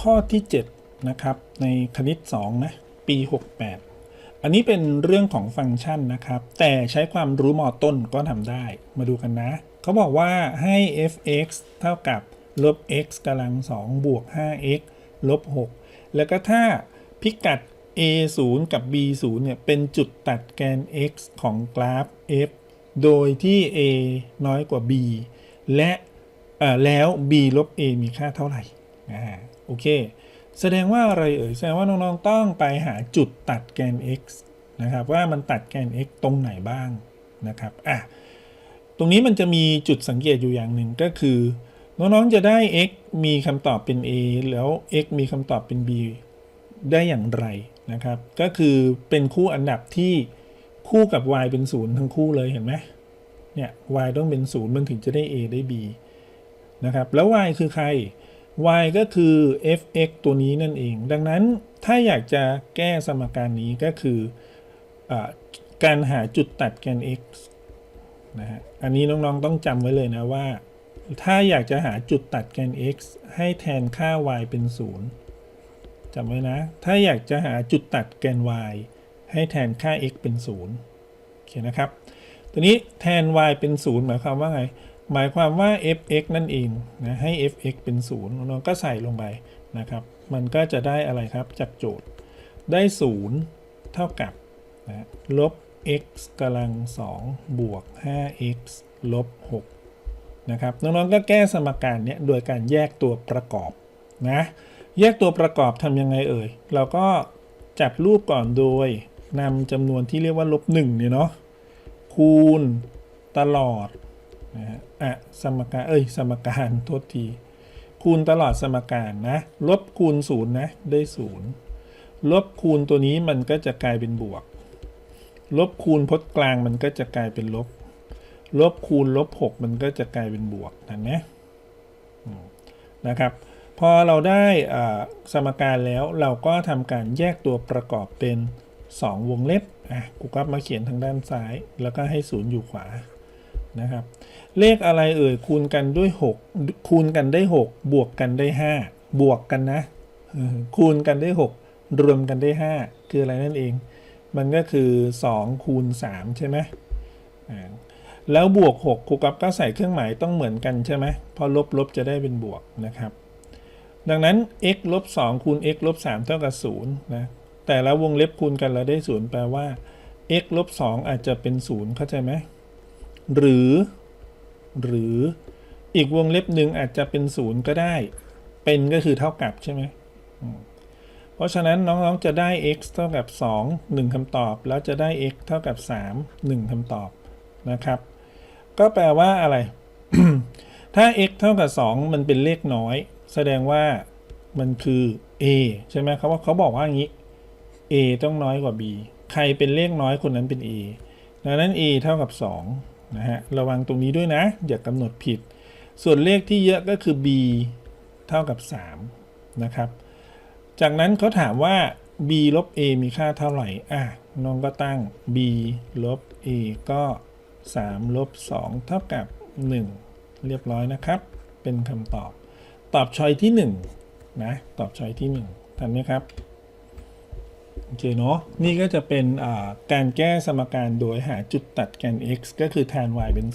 ข้อที่ 7 นะครับ ในคณิต2นะปี 68 อันนี้เป็นเรื่องของฟังก์ชันนะครับ แต่ใช้ความรู้มอต้นก็ทำได้มาดูกันนะ เขาบอกว่าให้ f(x) เท่ากับลบ x กำลัง2บวก 5x ลบ 6 แล้วก็ถ้าพิกัด a 0กับ b 0เนี่ย เป็นจุดตัดแกน x ของกราฟ f โดยที่ a น้อยกว่า b และแล้ว b ลบ a มีค่าเท่าไหร่ โอเค แสดงว่าอะไรเอ่ย แสดงว่าน้องๆต้องไปหาจุดตัดแกน x นะครับ ว่ามันตัดแกน x ตรงไหนบ้างนะครับ อะ ตรงนี้มันจะมีจุดสังเกตอยู่อย่างหนึ่งก็คือ น้องๆจะได้ x มีคำตอบเป็น a แล้ว x มีคำตอบเป็น b ได้อย่างไรนะครับ ก็คือเป็นคู่อันดับที่คู่กับ y เป็นศูนย์ทั้งคู่เลยเห็นไหมเนี่ย y ต้องเป็นศูนย์มันถึงจะได้ a ได้ b นะครับ แล้ว y คือใคร y ก็คือ f(x) ตัวนี้นั่นเอง ดังนั้นถ้าอยากจะแก้สมการนี้ก็คืออการหาจุดตัดแกน x นะฮะ อันนี้น้องๆต้องจำไว้เลยนะว่า ถ้าอยากจะหาจุดตัดแกน x ให้แทนค่า y เป็น 0จำไว้นะ ถ้าอยากจะหาจุดตัดแกน y ให้แทนค่า x เป็น 0โอเคนะครับ ตัวนี้แทน y เป็น 0 หมายความว่าไง หมายความว่า f(x) นั่นเองนะให้ f(x) เป็น0น้องก็ใส่ลงไปนะครับ มันก็จะได้อะไรครับจากโจทย์ได้ 0 เท่ากับนะลบ x กำลัง 2 บวก 5x ลบ 6 นะครับ น้องๆ ก็แก้สมการเนี้ยโดยการแยกตัวประกอบนะ แยกตัวประกอบทำยังไงเอ่ย เราก็จัดรูปก่อนโดยนำจำนวนที่เรียกว่าลบ1เนี่ยเนาะคูณตลอด นะฮะอะสมการเอ้ยสมการโทษที คูณตลอดสมการนะลบคูณ0นะได้0ลบคูณตัวนี้มันก็จะกลายเป็นบวก ลบคูณพจน์กลางมันก็จะกลายเป็นลบ ลบคูณลบ 6 มันก็จะกลายเป็นบวกนะนะอืมนะครับพอเราได้สมการแล้วเราก็ทำการแยกตัวประกอบเป็น 2 วงเล็บอะกูก็มาเขียนทางด้านซ้าย แล้วก็ให้ศูนย์อยู่ขวานะครับ เลขอะไรเอ่ยคูณกันด้วย 6 คูณกันได้ 6 บวกกันได้ 5 บวกกันนะคูณกันได้ 6 รวมกันได้ 5 คืออะไรนั่นเอง มันก็คือ 2 คูณ 3 ใช่ไหมแล้วบวก 6ครูกับก็ใส่เครื่องหมายต้องเหมือนกันใช่ไหมพอลบลบจะได้เป็นบวกนะครับ ดังนั้น x ลบ2คูณ x ลบ3เท่ากับ0นะแต่แล้ววงเล็บคูณกันเราได้ 0 แปลว่า x ลบ2อาจจะเป็น 0 เข้าใจไหมหรือ หรืออีกวงเล็บหนึ่งอาจจะเป็น0ก็ได้ เป็นก็คือเท่ากับใช่ไหมเพราะฉะนั้นน้องๆจะได้ x เท่ากับ 2 1คำตอบ แล้วจะได้ x เท่ากับ 3 1คำตอบนะครับ ก็แปลว่าอะไร ถ้า x เท่ากับ 2 มันเป็นเลขน้อย แสดงว่ามันคือ a ใช่ไหมเขาว่าเขาบอกว่าอย่างนี้ a ต้องน้อยกว่า b ใครเป็นเลขน้อยคนนั้นเป็น a ดังนั้น a เท่ากับ 2 นะฮะระวังตรงนี้ด้วยนะ อย่ากกำหนดผิด ส่วนเลขที่เยอะก็คือ b เท่ากับ3นะครับ จากนั้นเขาถามว่า b ลบ a มีค่าเท่าไหร่อะน้องก็ตั้ง b ลบ a ก็3ลบ2เท่ากับ 1 เรียบร้อยนะครับ เป็นคำตอบ ตอบชอยที่ 1 นะ ตอบชอยที่ 1ทันไหมครับ โอเคเนาะนี่ก็จะเป็นการแก้สมการโดยหาจุดตัดแกน x ก็คือแทน y เป็น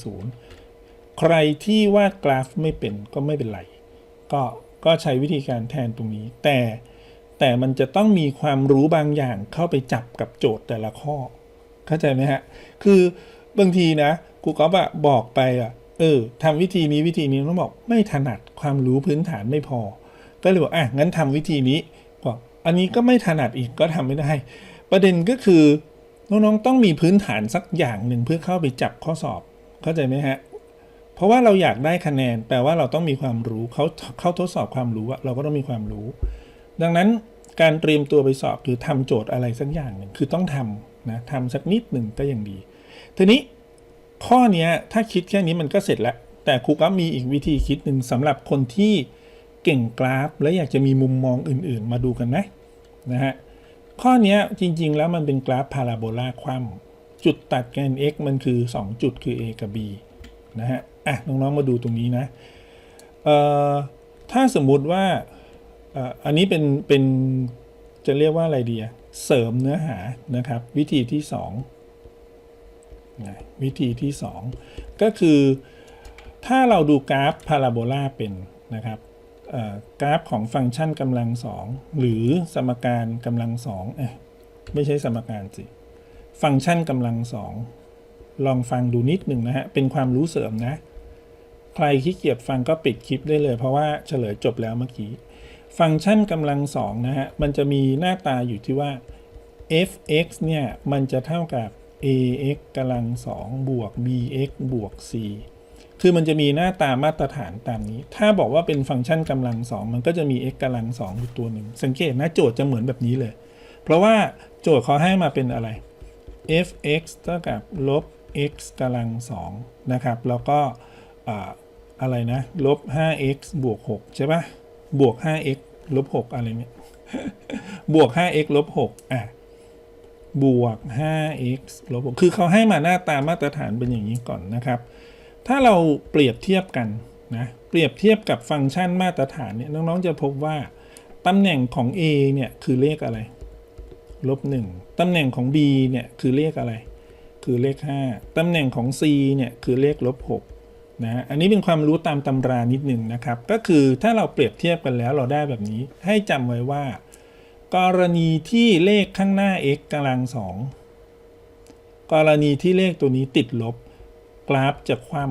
0 ใครที่วาดกราฟไม่เป็นก็ไม่เป็นไร ก็ก็ใช้วิธีการแทนตรงนี้ แต่แต่มันจะต้องมีความรู้บางอย่างเข้าไปจับกับโจทย์แต่ละข้อ เข้าใจไหมฮะ คือบางทีนะครูก๊อฟอะบอกไปอะเออทำวิธีนี้วิธีนี้ต้องบอกไม่ถนัดความรู้พื้นฐานไม่พอ ก็เลยบอกอะงั้นทำวิธีนี้ อันนี้ก็ไม่ถนัดอีกก็ทำไม่ได้ ประเด็นก็คือน้องๆต้องมีพื้นฐานสักอย่างหนึ่งเพื่อเข้าไปจับข้อสอบ เข้าใจไหมฮะ เพราะว่าเราอยากได้คะแนนแปลว่าเราต้องมีความรู้เขาเข้าทดสอบความรู้อะเราก็ต้องมีความรู้ ดังนั้นการเตรียมตัวไปสอบหรือทำโจทย์อะไรสักอย่างหนึ่งคือต้องทำนะทำสักนิดหนึ่งก็ยังดี ทีนี้ข้อเนี้ยถ้าคิดแค่นี้มันก็เสร็จแล้ว แต่ครูก็มีอีกวิธีคิดหนึ่งสำหรับคนที่ เก่งกราฟ และอยากจะมีมุมมองอื่นๆ มาดูกันไหมนะฮะข้อนี้จริงๆแล้วมันเป็นกราฟพาราโบลาคว่ำจุดตัดแกน x มันคือ 2 จุดคือ a กับ b นะฮะอะน้องๆมาดูตรงนี้นะเอ่อถ้าสมมุติว่าเอ่ออันนี้เป็นเป็นจะเรียกว่าอะไรดีอะเสริมเนื้อหานะครับ วิธีที่สองนะวิธีที่สองก็คือถ้าเราดูกราฟพาราโบลาเป็นนะครับ กราฟของฟังก์ชันกำลังสองหรือสมการกำลังสองอไม่ใช่สมการสิ ฟังก์ชันกำลังสองลองฟังดูนิดหนึ่งนะฮะ เป็นความรู้เสริมนะ ใครขี้เกียจฟังก็ปิดคลิปได้เลย เพราะว่าเฉลยจบแล้วเมื่อกี้ ฟังก์ชันกำลังสองนะฮะ มันจะมีหน้าตาอยู่ที่ว่า f(x) เนี่ย มันจะเท่ากับ ax กำลังสองบวก bx บวก c คือมันจะมีหน้าตามาตรฐานตามนี้ ถ้าบอกว่าเป็นฟังก์ชันกำลังสองมันก็จะมี x กำลังสองอยู่ตัวหนึ่ง สังเกตนะโจทย์จะเหมือนแบบนี้เลย เพราะว่าโจทย์เขาให้มาเป็นอะไร f(x) เท่ากับลบ x กำลังสองนะครับ แล้วก็อ่าอะไรนะลบ 5x บวก 6 ใช่ปะบวก 5x ลบ 6 อะไรเนี่ย บวก 5x ลบ 6 อะ บวก 5x ลบ 6 คือเขาให้มาหน้าตามาตรฐานเป็นอย่างนี้ก่อนนะครับ ถ้าเราเปรียบเทียบกันนะเปรียบเทียบกับฟังก์ชันมาตรฐานเนี่ยน้องๆจะพบว่าตำแหน่งของ a เนี่ยคือเลขอะไรลบ1ตำแหน่งของ b เนี่ยคือเลขอะไร คือเลข 5ตำแหน่งของ c เนี่ยคือเลขลบ6นะอันนี้เป็นความรู้ตามตำรานิดหนึ่งนะครับ ก็คือถ้าเราเปรียบเทียบกันแล้วเราได้แบบนี้ ให้จำไว้ว่า กรณีที่เลขข้างหน้า x กำลังสองกรณีที่เลขตัวนี้ติดลบ ราฟจะคว่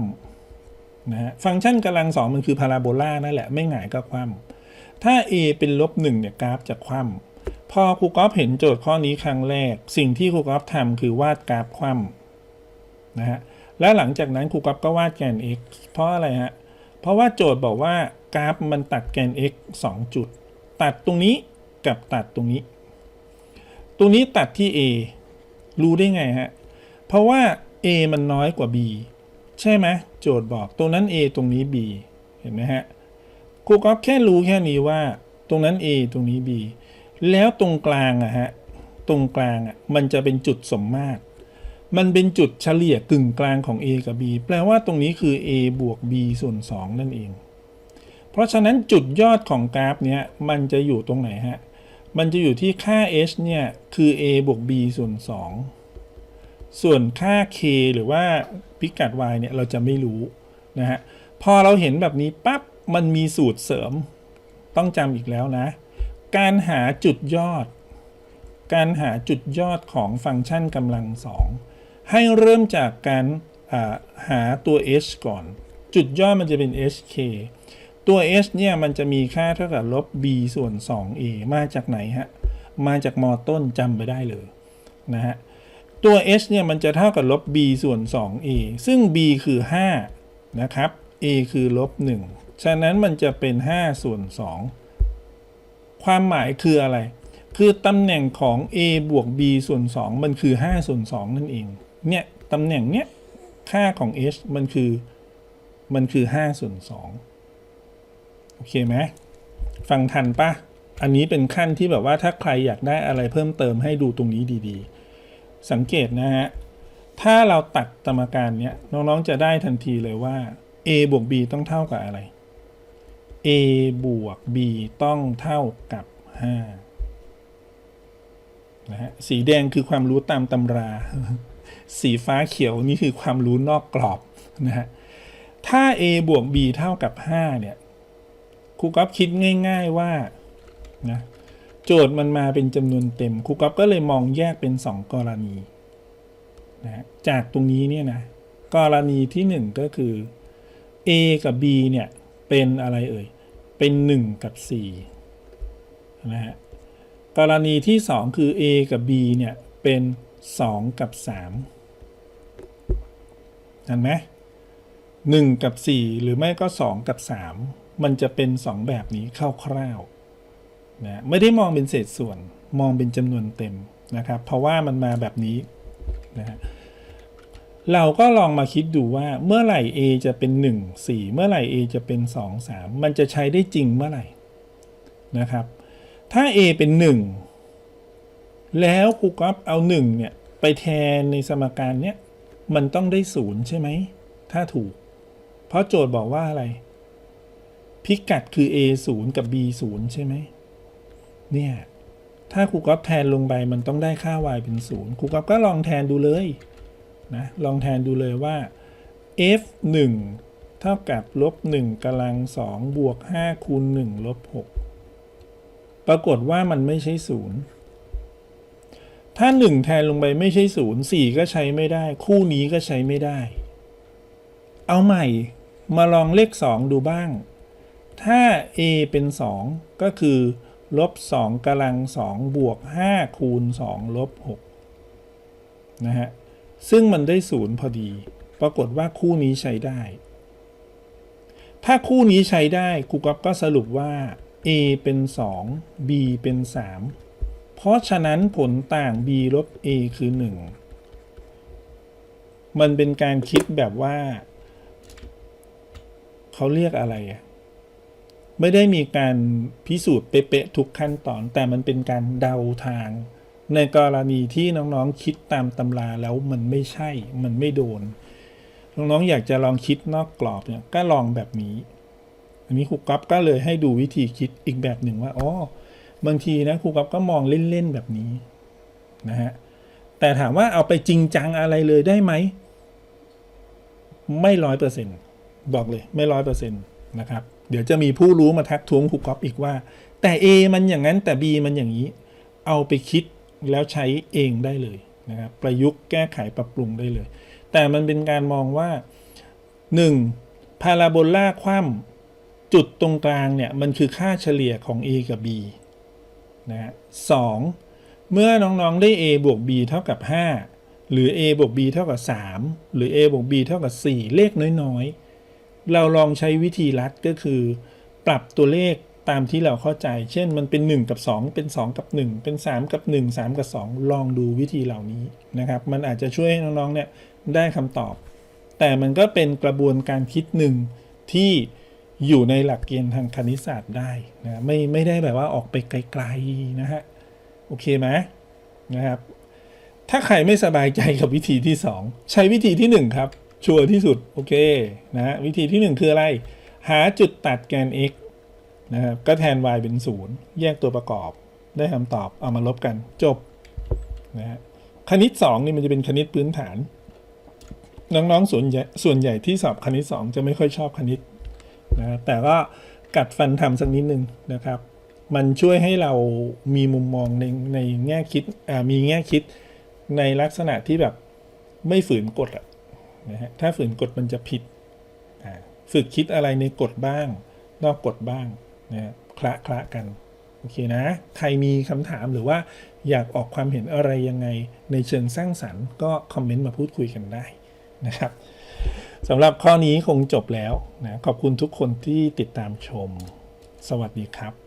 ำนะฮะฟังก์ชันกำลังสองมันคือพาราโบลานั่นแหละไม่หงายก็คว่ำถ้า a เป็นลบหนึ่งเนี่ยกราฟจะคว่ำพอครูกอฟเห็นโจทย์ข้อนี้ครั้งแรก สิ่งที่ครูกอฟทำคือวาดกราฟคว่ำนะฮะแล้วหลังจากนั้นครูกอฟก็วาดแกน x เพราะอะไรฮะเพราะว่าโจทย์บอกว่ากราฟมันตัดแกน x 2 จุด ตัดตรงนี้กับตัดตรงนี้ ตรงนี้ตัดที่ a รู้ได้ไงฮะเพราะว่า a มันน้อยกว่า b ใช่ไหมโจทย์บอกตรงนั้น a ตรงนี้ b เห็นไหมฮะครูก๊อฟแค่รู้แค่นี้ว่า ตรงนั้น a ตรงนี้ b แล้วตรงกลางอะฮะตรงกลางอะมันจะเป็นจุดสมมาตรมันเป็นจุดเฉลี่ยกึ่งกลางของ a กับ b แปลว่าตรงนี้คือ a บวก b ส่วน 2 นั่นเอง เพราะฉะนั้นจุดยอดของกราฟเนี้ยมันจะอยู่ตรงไหนฮะ มันจะอยู่ที่ค่า h เนี่ยคือ a บวก b ส่วน 2 ส่วนค่า k หรือว่าพิกัด y เนี่ยเราจะไม่รู้นะฮะพอเราเห็นแบบนี้ปั๊บมันมีสูตรเสริม ต้องจำอีกแล้วนะ การหาจุดยอด การหาจุดยอดของฟังก์ชันกำลังสองให้เริ่มจากการาหาตัว h ก่อน จุดย่อมันจะเป็น hk ตัว h เนี่ยมันจะมีค่าเท่ากับลบ b ส่วน 2a มาจากไหนฮะ มาจากมอต้นจำไปได้เลยนะฮะ ตัว h เนี่ยมันจะเท่ากับลบ b ส่วน 2a ซึ่ง b คือ 5 นะครับ a คือลบ 1 ฉะนั้นมันจะเป็น 5 ส่วน 2 ความหมายคืออะไร คือตำแหน่งของ a บวก b ส่วน 2 มันคือ 5 ส่วน 2 นั่นเอง เนี่ยตำแหน่งเนี้ยค่าของ h มันคือ มันคือ 5 ส่วน 2 โอเคไหมฟังทันปะอันนี้เป็นขั้นที่แบบว่าถ้าใครอยากได้อะไรเพิ่มเติมให้ดูตรงนี้ดีๆ สังเกตนะฮะ ถ้าเราตัดสมการเนี้ยน้องๆจะได้ทันทีเลยว่า a บวก b ต้องเท่ากับอะไร a บวก b ต้องเท่ากับ 5 นะฮะ สีแดงคือความรู้ตามตำรา สีฟ้าเขียวนี่คือความรู้นอกกรอบนะฮะ ถ้า a บวก b เท่ากับ 5 เนี่ยครูก๊อฟคิดง่าย ๆว่านะ โจทย์มันมาเป็นจำนวนเต็มครูก๊อฟก็เลยมองแยกเป็น 2 กรณีนะจากตรงนี้เนี่ยนะกรณีที่ 1 ก็คือ a กับ b เนี่ยเป็นอะไรเอ่ย เป็น 1 กับ4นะฮะกรณีที่ 2 คือ a กับ b เนี่ยเป็น 2 กับ3เห็นไหมหนึ่งกับ 4 หรือไม่ก็ 2 กับ 3 มันจะเป็น 2 แบบนี้คร่าวๆ นะไม่ได้มองเป็นเศษส่วนมองเป็นจำนวนเต็มนะครับ เพราะว่ามันมาแบบนี้นะเราก็ลองมาคิดดูว่าเมื่อไหร่ a จะเป็น 1 4 เมื่อไหร่ a จะเป็น 2 3 มันจะใช้ได้จริงเมื่อไหร่นะครับ ถ้า a เป็น 1 แล้วครูก๊อฟเอา 1 เนี่ย ไปแทนในสมการเนี้ยมันต้องได้ 0 ใช่ไหม ถ้าถูก เพราะโจทย์บอกว่าอะไร พิกัดคือ a 0กับ b 0ใช่ไหม เนี่ยถ้าครูก๊อฟแทนลงไปมันต้องได้ค่า y เป็นศูนย์ครูก๊อฟก็ลองแทนดูเลยนะลองแทนดูเลยว่า f 1เท่ากับลบ1กำลัง2บวก5คูณ1ลบ6ปรากฏว่ามันไม่ใช่ศูนย์ถ้า 1 แทนลงไปไม่ใช่ศูนย์4ก็ใช้ไม่ได้ คู่นี้ก็ใช้ไม่ได้ เอาใหม่มาลองเลข 2 ดูบ้าง ถ้า a เป็น 2 ก็คือ ลบ2กำลัง2บวก 5 คูณ 2 ลบ 6 นะฮะ ซึ่งมันได้ศูนย์พอดี ปรากฏว่าคู่นี้ใช้ได้ ถ้าคู่นี้ใช้ได้ครูก๊อฟก็สรุปว่า a เป็น 2 b เป็น 3 เพราะฉะนั้นผลต่าง b ลบ a คือ 1 มันเป็นการคิดแบบว่า เขาเรียกอะไรอะ ไม่ได้มีการพิสูจน์เป๊ะๆทุกขั้นตอน แต่มันเป็นการเดาทาง ในกรณีที่น้องๆคิดตามตำราแล้วมันไม่ใช่ มันไม่โดน น้องๆอยากจะลองคิดนอกกรอบเนี่ยก็ลองแบบนี้ อันนี้ครูก๊อฟก็เลยให้ดูวิธีคิดอีกแบบหนึ่งว่าอ๋อบางทีนะครูก๊อฟก็มองเล่นๆแบบนี้นะฮะแต่ถามว่าเอาไปจริงจังอะไรเลยได้ไหมไม่ร้อยเปอร์เซ็นต์บอกเลยไม่ร้อยเปอร์เซ็นต์นะครับ เดี๋ยวจะมีผู้รู้มาทักท้วงครูก๊อฟอีกว่า แต่ A มันอย่างนั้นแต่ B มันอย่างนี้ เอาไปคิดแล้วใช้เองได้เลยนะครับประยุกต์แก้ไขปรับปรุงได้เลย แต่มันเป็นการมองว่า 1. พาราโบลาคว่ำจุดตรงกลางเนี่ยมันคือค่าเฉลี่ยของ A กับ B นะฮะสองเมื่อน้องๆได้ A บวก B เท่ากับ 5 หรือ A บวก B เท่ากับ 3 หรือ A บวก B เท่ากับ 4 เลขน้อยๆ เราลองใช้วิธีลัดก็คือ ปรับตัวเลขตามที่เราเข้าใจ เช่นมันเป็น 1 กับ 2 เป็น 2 กับ 1 เป็น 3 กับ 1 3 กับ 2 ลองดูวิธีเหล่านี้นะครับ มันอาจจะช่วยให้น้องๆเนี่ยได้คำตอบ แต่มันก็เป็นกระบวนการคิดหนึ่งที่อยู่ในหลักเกณฑ์ทางคณิตศาสตร์ได้นะไม่ไม่ได้แบบว่าออกไปไกลๆนะฮะโอเคไหมนะครับ ถ้าใครไม่สบายใจกับวิธีที่ 2 ใช้วิธีที่ 1 ครับ ชัวร์ที่สุด โอเคนะฮะวิธีที่ 1 คืออะไร หาจุดตัดแกน x นะครับก็แทน y เป็น 0 แยกตัวประกอบ ได้คำตอบเอามาลบกันจบนะฮะคณิต 2 นี่มันจะเป็นคณิตพื้นฐาน น้องๆส่วนใหญ่ส่วนใหญ่ที่สอบคณิต 2 จะไม่ค่อยชอบคณิตนะแต่ก็กัดฟันทำสักนิดนึงนะครับ มันช่วยให้เรามีมุมมองในในแง่คิดมีแง่คิดในลักษณะที่แบบไม่ฝืนกฎอะ นะฮะถ้าฝืนกฎมันจะผิดฝึกคิดอะไรในกฎบ้าง นอกกฎบ้างนะฮะคละคละกันโอเคนะ ใครมีคำถามหรือว่าอยากออกความเห็นอะไรยังไงในเชิงสร้างสรรค์ก็คอมเมนต์มาพูดคุยกันได้นะครับสำหรับข้อนี้คงจบแล้วนะขอบคุณทุกคนที่ติดตามชม สวัสดีครับ